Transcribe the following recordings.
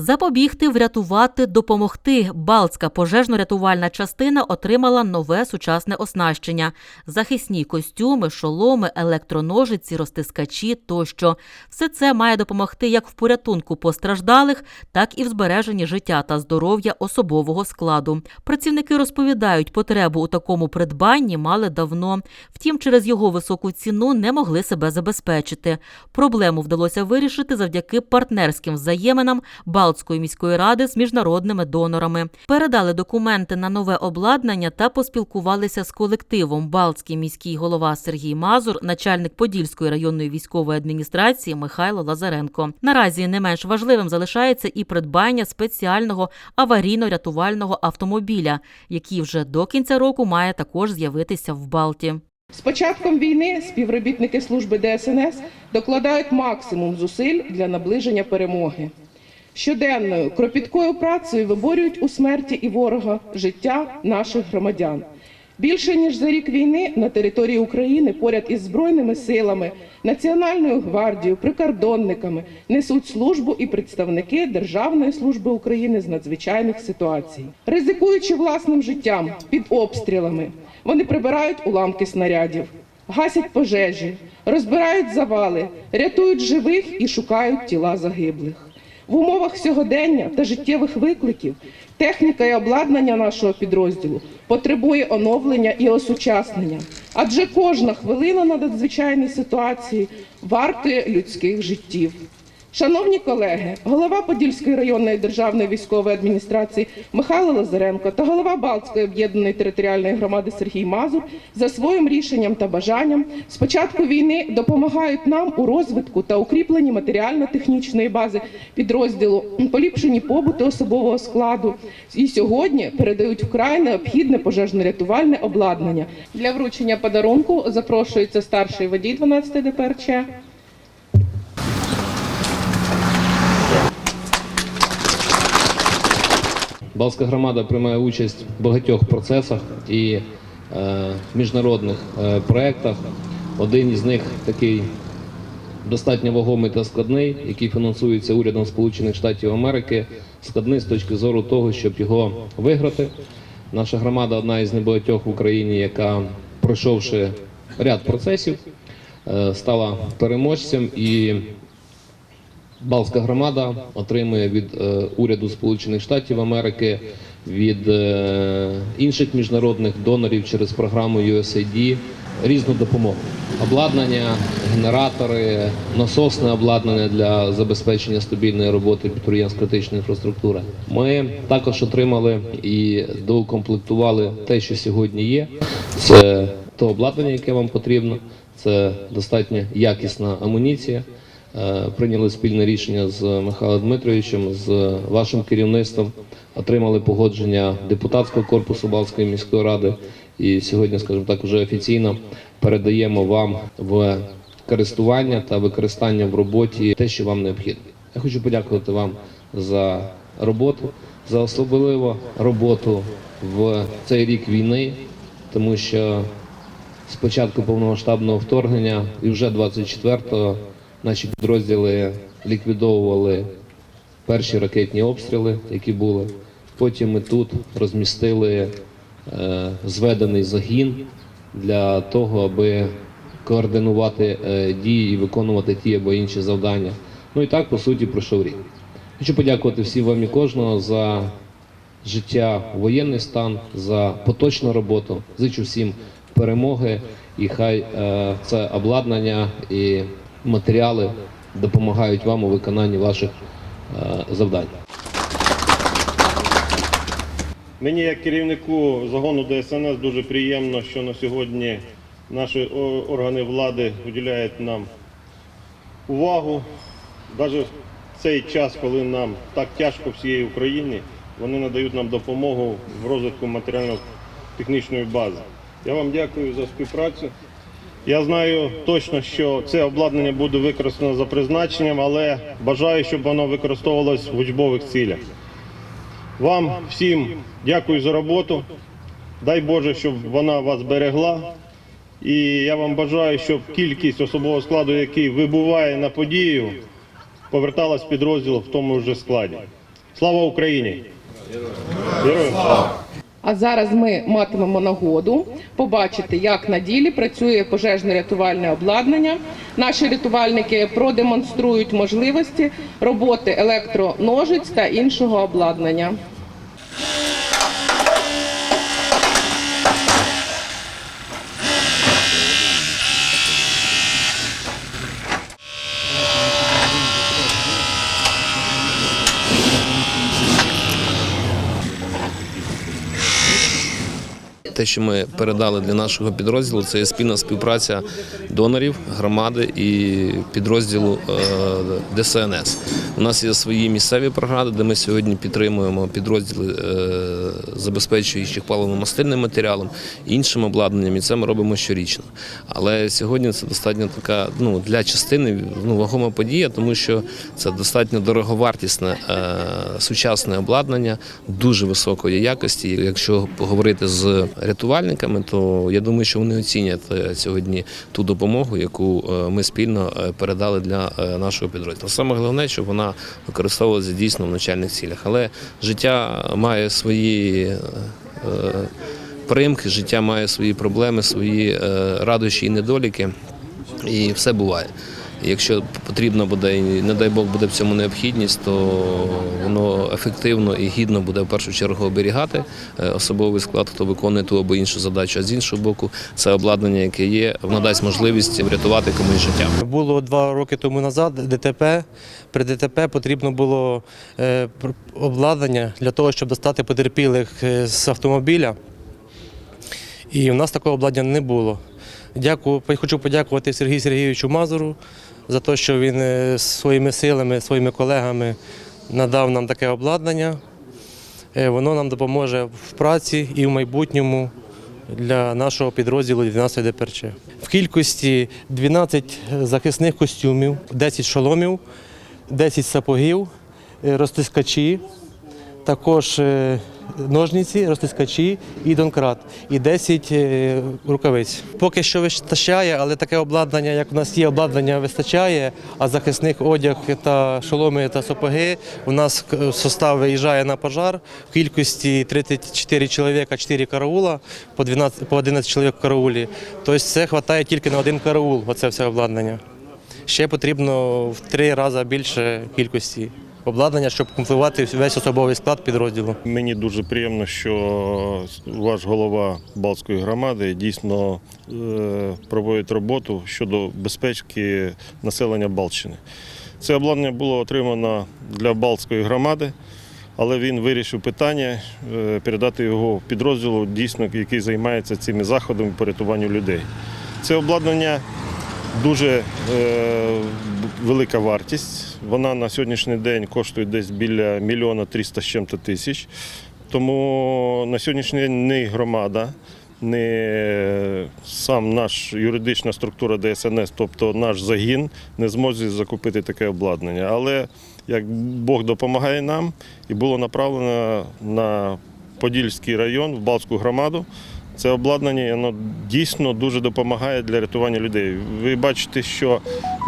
Запобігти, врятувати, допомогти. Балтська пожежно-рятувальна частина отримала нове сучасне оснащення: захисні костюми, шоломи, електроножиці, розтискачі тощо. Все це має допомогти як в порятунку постраждалих, так і в збереженні життя та здоров'я особового складу. Працівники розповідають, потребу у такому придбанні мали давно. Втім, через його високу ціну не могли себе забезпечити. Проблему вдалося вирішити завдяки партнерським взаєминам Балтської міської ради з міжнародними донорами. Передали документи на нове обладнання та поспілкувалися з колективом. Балтський міський голова Сергій Мазур, начальник Подільської районної військової адміністрації Михайло Лазаренко. Наразі не менш важливим залишається і придбання спеціального аварійно-рятувального автомобіля, який вже до кінця року має також з'явитися в Балті. З початком війни співробітники служби ДСНС докладають максимум зусиль для наближення перемоги. Щоденною кропіткою працею виборюють у смерті і ворога життя наших громадян. Більше ніж за рік війни на території України поряд із збройними силами, Національною гвардією, прикордонниками несуть службу і представники Державної служби України з надзвичайних ситуацій, ризикуючи власним життям під обстрілами. Вони прибирають уламки снарядів, гасять пожежі, розбирають завали, рятують живих і шукають тіла загиблих. В умовах сьогодення та життєвих викликів техніка і обладнання нашого підрозділу потребує оновлення і осучаснення, адже кожна хвилина на надзвичайній ситуації вартує людських життів. Шановні колеги, голова Подільської районної державної військової адміністрації Михайло Лазаренко та голова Балтської об'єднаної територіальної громади Сергій Мазур за своїм рішенням та бажанням з початку війни допомагають нам у розвитку та укріпленні матеріально-технічної бази підрозділу, поліпшенні побуту особового складу. І сьогодні передають вкрай необхідне пожежно-рятувальне обладнання. Для вручення подарунку запрошується старший водій 12 ДПРЧ. Балтська громада приймає участь в багатьох процесах і е, міжнародних е, проєктах. Один із них такий достатньо вагомий та складний, який фінансується урядом Сполучених Штатів Америки. Складний з точки зору того, щоб його виграти. Наша громада одна із небагатьох в Україні, яка пройшовши ряд процесів, е, стала переможцем і Балтська громада отримує від е, уряду Сполучених Штатів Америки, від е, інших міжнародних донорів через програму USAID різну допомогу. Обладнання, генератори, насосне обладнання для забезпечення стабільної роботи підприємств критичної інфраструктури. Ми також отримали і доукомплектували те, що сьогодні є. Це те обладнання, яке вам потрібно. Це достатньо якісна амуніція. Е, прийняли спільне рішення з Михайлом Дмитровичем, з вашим керівництвом, отримали погодження депутатського корпусу Балтської міської ради. І сьогодні, скажімо так, вже офіційно передаємо вам в користування та використання в роботі те, що вам необхідно. Я хочу подякувати вам за роботу, за особливу роботу в цей рік війни, тому що з початку повномасштабного вторгнення і вже 24-го наші підрозділи ліквідовували перші ракетні обстріли, які були. Потім ми тут розмістили е, зведений загін для того, аби координувати е, дії і виконувати ті або інші завдання. Ну і так, по суті, пройшов рік. Хочу подякувати всім вам і кожного за життя воєнний стан, за поточну роботу. Зичу всім перемоги, і хай е, це обладнання і матеріали допомагають вам у виконанні ваших е, завдань. Мені, як керівнику загону ДСНС, дуже приємно, що на сьогодні наші органи влади уділяють нам увагу. Навіть в цей час, коли нам так тяжко всієї Україні, вони надають нам допомогу в розвитку матеріально-технічної бази. Я вам дякую за співпрацю. Я знаю точно, що це обладнання буде використано за призначенням, але бажаю, щоб воно використовувалось в учбових цілях. Вам всім дякую за роботу. Дай Боже, щоб вона вас берегла. І я вам бажаю, щоб кількість особового складу, який вибуває на подію, поверталась підрозділ в тому ж складі. Слава Україні! Героям слава! А зараз ми матимемо нагоду побачити, як на ділі працює пожежно-рятувальне обладнання. Наші рятувальники продемонструють можливості роботи електроножиць та іншого обладнання. Те, що ми передали для нашого підрозділу, це є спільна співпраця донорів, громади і підрозділу е, ДСНС. У нас є свої місцеві програди, де ми сьогодні підтримуємо підрозділи, е, забезпечуючих паливно-мастильним матеріалом, іншим обладнанням, і це ми робимо щорічно. Але сьогодні це достатньо така ну, для частини ну, вагома подія, тому що це достатньо дороговартісне е, сучасне обладнання дуже високої якості. Якщо поговорити з рятувальниками, то я думаю, що вони оцінять е, сьогодні ту допомогу, яку ми спільно передали для нашого підрозділу. Саме головне, щоб вона використовувалася дійсно в навчальних цілях. Але життя має свої. е, е, Примки, життя має свої проблеми, свої е, радощі і недоліки, і все буває. Якщо потрібно буде, і не дай Бог буде в цьому необхідність, то воно ефективно і гідно буде в першу чергу оберігати е, особовий склад, хто виконує ту або іншу задачу. А з іншого боку, це обладнання, яке є, воно дасть можливість врятувати комусь життя. Було два роки тому назад ДТП. При ДТП потрібно було е, обладнання для того, щоб достати потерпілих е, з автомобіля. І в нас такого обладнання не було. Дякую, хочу подякувати Сергію Сергійовичу Мазуру за те, що він е, своїми силами, своїми колегами надав нам таке обладнання. Е, Воно нам допоможе в праці і в майбутньому для нашого підрозділу 12 ДПРЧ. В кількості 12 захисних костюмів, 10 шоломів, 10 сапогів, е, розтискачі, також ножниці, розтискачі і донкрат, і 10 е, рукавиць. Поки що вистачає, але таке обладнання, як у нас є обладнання, вистачає, а захисних одяг та шоломи та сапоги у нас состав виїжджає на пожар в кількості 34 чоловіка, 4 караула, по 12, по 11 чоловік в караулі. Тобто це вистачає тільки на один караул, оце все обладнання. Ще потрібно в три рази більше кількості обладнання, щоб комплектувати весь особовий склад підрозділу. Мені дуже приємно, що ваш голова Балтської громади дійсно е, проводить роботу щодо безпеки населення Балтщини. Це обладнання було отримано для Балтської громади, але він вирішив питання е, передати його підрозділу, дійсно, який займається цими заходами по рятуванню людей. Це обладнання дуже е, велика вартість. Вона на сьогоднішній день коштує десь біля мільйона триста з чим-то тисяч. Тому на сьогоднішній день не громада, не сам наш юридична структура ДСНС, тобто наш загін, не зможе закупити таке обладнання. Але як Бог допомагає нам, і було направлено на Подільський район, в Балтську громаду. Це обладнання воно дійсно дуже допомагає для рятування людей. Ви бачите, що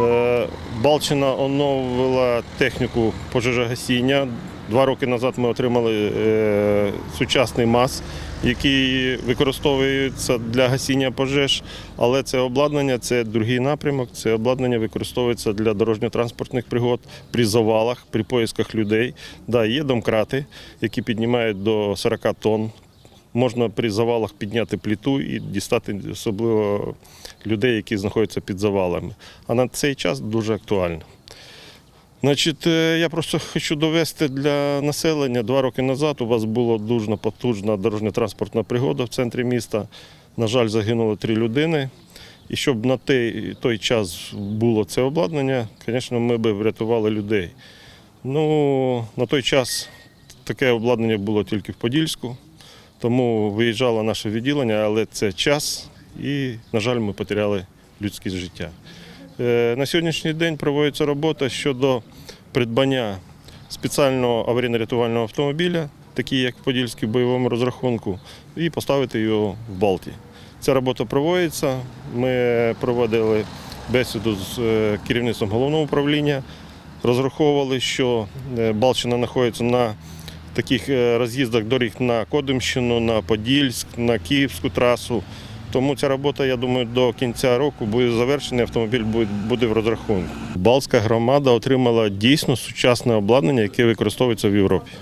е, Балчина оновила техніку пожежогасіння. Два роки назад ми отримали е, сучасний МАЗ, який використовується для гасіння пожеж. Але це обладнання це другий напрямок. Це обладнання використовується для дорожньо-транспортних пригод при завалах, при поїздках людей. Да, є домкрати, які піднімають до 40 тонн. Можна при завалах підняти пліту і дістати особливо людей, які знаходяться під завалами. А на цей час дуже актуально. Значить, е, я просто хочу довести для населення. Два роки назад у вас була дуже потужна дорожньо-транспортна пригода в центрі міста. На жаль, загинуло три людини. І щоб на той, той час було це обладнання, звісно, ми б врятували людей. Ну, на той час таке обладнання було тільки в Подільську. Тому виїжджало наше відділення, але це час і, на жаль, ми потеряли людське життя. Е, На сьогоднішній день проводиться робота щодо придбання спеціального аварійно-рятувального автомобіля, такий як в Подільській бойовому розрахунку, і поставити його в Балті. Ця робота проводиться. Ми проводили бесіду з е, керівництвом головного управління розраховували, що е, Балщина знаходиться на таких роз'їздок роз'їздах доріг на Кодимщину, на Подільськ, на Київську трасу. Тому ця робота, я думаю, до кінця року буде завершена, автомобіль буде в розрахунку. Балтська громада отримала дійсно сучасне обладнання, яке використовується в Європі.